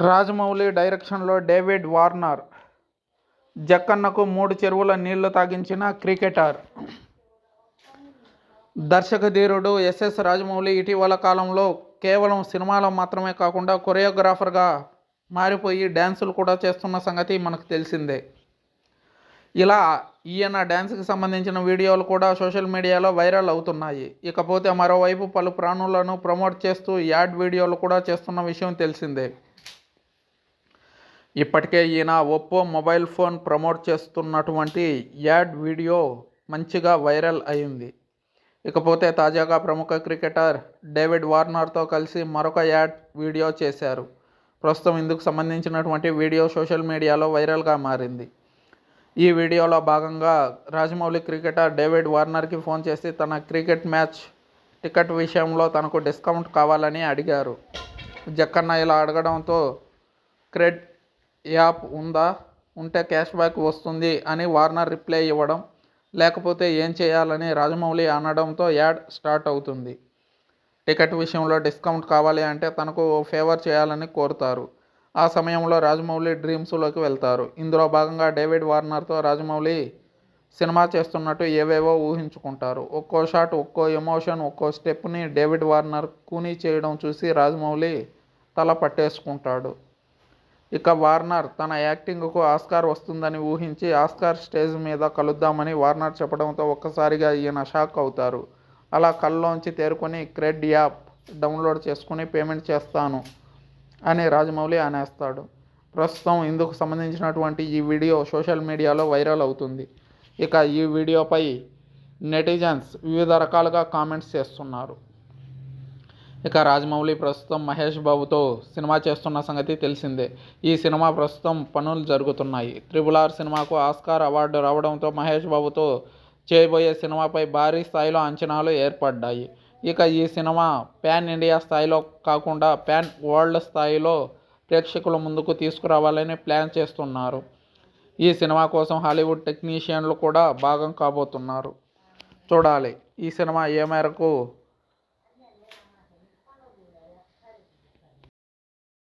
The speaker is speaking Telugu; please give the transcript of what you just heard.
రాజమౌళి డైరెక్షన్లో డేవిడ్ వార్నర్. జక్కన్నకు మూడు చెరువుల నీళ్ళు తాగించిన క్రికెటర్. దర్శకధీరుడు ఎస్ఎస్ రాజమౌళి ఇటీవల కాలంలో కేవలం సినిమాలో మాత్రమే కాకుండా కొరియోగ్రాఫర్గా మారిపోయి డ్యాన్సులు కూడా చేస్తున్న సంగతి మనకు తెలిసిందే. ఇలా ఈయన డ్యాన్స్కి సంబంధించిన వీడియోలు కూడా సోషల్ మీడియాలో వైరల్ అవుతున్నాయి. ఇకపోతే మరోవైపు పలు ప్రాణులను ప్రమోట్ చేస్తూ యాడ్ వీడియోలు కూడా చేస్తున్న విషయం తెలిసిందే. ఇప్పటికే ఈయన ఒప్పో మొబైల్ ఫోన్ ప్రమోట్ చేస్తున్నటువంటి యాడ్ వీడియో మంచిగా వైరల్ అయింది. ఇకపోతే తాజాగా ప్రముఖ క్రికెటర్ డేవిడ్ వార్నర్తో కలిసి మరొక యాడ్ వీడియో చేశారు. ప్రస్తుతం ఇందుకు సంబంధించినటువంటి వీడియో సోషల్ మీడియాలో వైరల్గా మారింది. ఈ వీడియోలో భాగంగా రాజమౌళి క్రికెటర్ డేవిడ్ వార్నర్కి ఫోన్ చేసి తన క్రికెట్ మ్యాచ్ టికెట్ విషయంలో తనకు డిస్కౌంట్ కావాలని అడిగారు. జక్కన్న ఇలా అడగడంతో క్రెడ్ యాప్ ఉందా? ఉంటే క్యాష్ బ్యాక్ వస్తుంది అని వార్నర్ రిప్లై ఇవ్వడం లేకపోతే ఏం చేయాలని రాజమౌళి అనడంతో యాడ్ స్టార్ట్ అవుతుంది. టికెట్ విషయంలో డిస్కౌంట్ కావాలి అంటే తనకు ఓ ఫేవర్ చేయాలని కోరుతారు. ఆ సమయంలో రాజమౌళి డ్రీమ్స్లోకి వెళ్తారు. ఇందులో భాగంగా డేవిడ్ వార్నర్తో రాజమౌళి సినిమా చేస్తున్నట్టు ఏవేవో ఊహించుకుంటారు. ఒక్కో షాట్ ఒక్కో ఎమోషన్ ఒక్కో స్టెప్ని డేవిడ్ వార్నర్ కూనీ చేయడం చూసి రాజమౌళి తల పట్టేసుకుంటాడు. ఇక వార్నర్ తన యాక్టింగ్కు ఆస్కార్ వస్తుందని ఊహించి ఆస్కార్ స్టేజ్ మీద కలుద్దామని వార్నర్ చెప్పడంతో ఒక్కసారిగా ఈయన షాక్ అవుతారు. అలా కళ్ళలోంచి తేరుకొని క్రెడ్ యాప్ డౌన్లోడ్ చేసుకుని పేమెంట్ చేస్తాను అని రాజమౌళి అనేస్తాడు. ప్రస్తుతం ఇందుకు సంబంధించినటువంటి ఈ వీడియో సోషల్ మీడియాలో వైరల్ అవుతుంది. ఇక ఈ వీడియోపై నెటిజన్స్ వివిధ రకాలుగా కామెంట్స్ చేస్తున్నారు. ఇక రాజమౌళి ప్రస్తుతం మహేష్ బాబుతో సినిమా చేస్తున్న సంగతి తెలిసిందే. ఈ సినిమా ప్రస్తుతం పనులు జరుగుతున్నాయి. త్రిబుల్ ఆర్ సినిమాకు ఆస్కార్ అవార్డు రావడంతో మహేష్ బాబుతో చేయబోయే సినిమాపై భారీ స్థాయిలో అంచనాలు ఏర్పడ్డాయి. ఇక ఈ సినిమా ప్యాన్ ఇండియా స్థాయిలో కాకుండా ప్యాన్ వరల్డ్ స్థాయిలో ప్రేక్షకుల ముందుకు తీసుకురావాలని ప్లాన్ చేస్తున్నారు. ఈ సినిమా కోసం హాలీవుడ్ టెక్నీషియన్లు కూడా భాగం కాబోతున్నారు. చూడాలి. ఈ సినిమా ఏ మేరకు